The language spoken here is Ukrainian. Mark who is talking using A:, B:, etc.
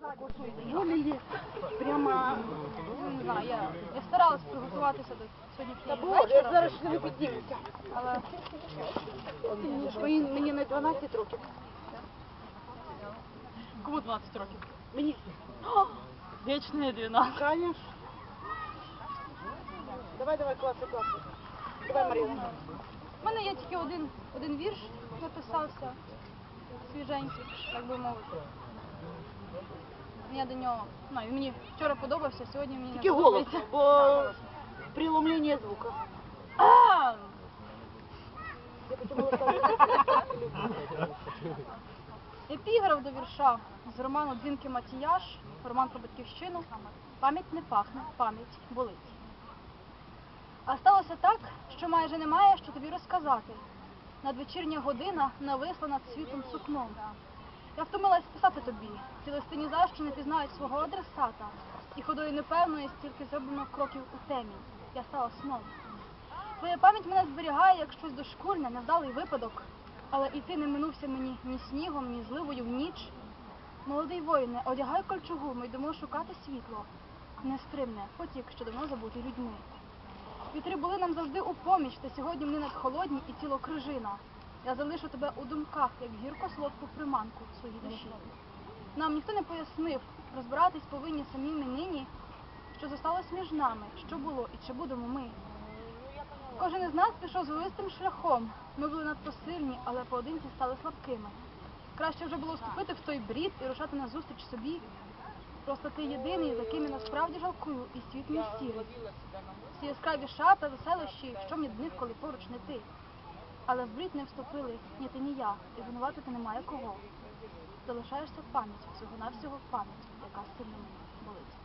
A: Более прямо
B: не знаю, я, я старалась приготуватися до сьогоднішнього вечора,
A: зараз ще не піднімуся.
B: але
A: Мені, мені на 12 років.
C: Кому 12 років?
A: Мені,
C: Вічне 12.
A: конечно. Давай, давай, класи, класи. Давай, Марина.
B: в мене є тільки один, один вірш записався, свіженький, так би мовити. Я до нього, ну, він мені вчора подобався, сьогодні мені не
A: Тільки голос,
B: подобається.
A: бо преломлення звука.
B: А,
A: Я.
B: Епіграф до вірша з роману Дзвінки Матіяш, роман про батьківщину. Пам'ять не пахне, пам'ять болить. А сталося так, що майже немає що тобі розказати. Надвечірня година нависла над світом сукном. Я втомилась писати тобі. Ці листи ні за що не пізнають свого адресата. І ходою непевною стільки зроблено кроків у темі. Я стала сном. Твоя пам'ять мене зберігає, як щось дошкульне, невдалий випадок. Але і ти не минувся мені ні снігом, ні зливою в ніч. Молодий воїне, одягай кольчугу, ми йдемо шукати світло. Нестримне, потік, що давно забутий людьми. Вітри були нам завжди у поміч, та сьогодні мені надхолодні і тіло крижина. Я залишу тебе у думках, як гірко солодку приманку в своїй душі. Нам ніхто не пояснив, розбиратись повинні самі ми нині, що зосталось між нами, що було і чи будемо ми. Кожен із нас пішов звивистим шляхом. Ми були надто сильні, але поодинці стали слабкими. Краще вже було вступити в той брід і рушати назустріч собі. Просто ти єдиний, за ким я насправді жалкую, і світ мій сірий. Всі яскраві шата, веселощі, що мені до них, коли поруч не ти. Але в брід не вступили ні ти, ні я, і винуватити немає кого. Залишаєшся в пам'ять, всього-навсього в пам'ять, яка сильно мене болить.